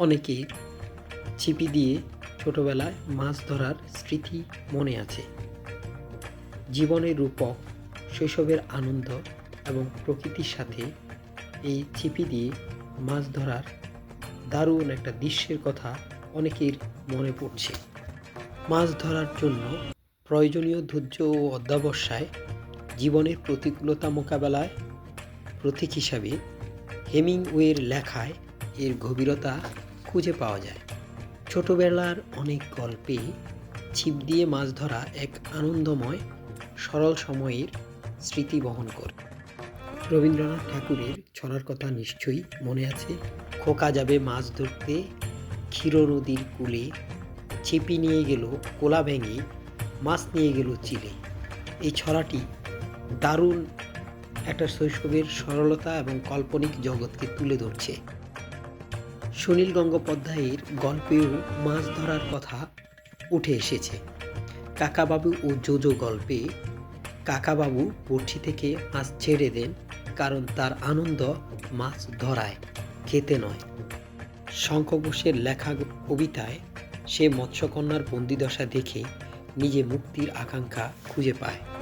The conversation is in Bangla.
অনেকে ছিপি দিয়ে ছোটবেলায় মাছ ধরার স্মৃতি মনে আছে। জীবনের রূপক, শৈশবের আনন্দ এবং প্রকৃতির সাথে এই ছিপি দিয়ে মাছ ধরার দারুণ একটা দৃশ্যের কথা অনেকের মনে পড়ছে। মাছ ধরার জন্য প্রয়োজনীয় ধৈর্য ও অধ্যাবসায় জীবনের প্রতিকূলতা মোকাবেলায় প্রতীক হিসাবে হেমিংওয়ের লেখায় এর গভীরতা খুঁজে পাওয়া যায়। ছোটবেলার অনেক গল্পে ছিপ দিয়ে মাছ ধরা এক আনন্দময়, সরল সময়ের স্মৃতি বহন করে। রবীন্দ্রনাথ ঠাকুরের ছড়ার কথা নিশ্চয়ই মনে আছে। খোকা যাবে মাছ ধরতে, ক্ষীর নদীর কূলে, ছিপি নিয়ে গেল কোলা ভেঙে, মাছ নিয়ে গেল চিলে। এই ছড়াটি দারুণ একটা শৈশবের সরলতা এবং কাল্পনিক জগৎকে তুলে ধরছে। সুনীল গঙ্গোপাধ্যায়ের গল্পেও মাছ ধরার কথা উঠে এসেছে। কাকাবাবু ও জোজো গল্পে কাকাবাবু বড়শি থেকে মাছ ছেড়ে দেন কারণ তার আনন্দ মাছ ধরায়, খেতে নয়। শঙ্খ ঘোষের লেখা কবিতায় সে মৎস্যকন্যার বন্দিদশা দেখে নিজে মুক্তির আকাঙ্ক্ষা খুঁজে পায়।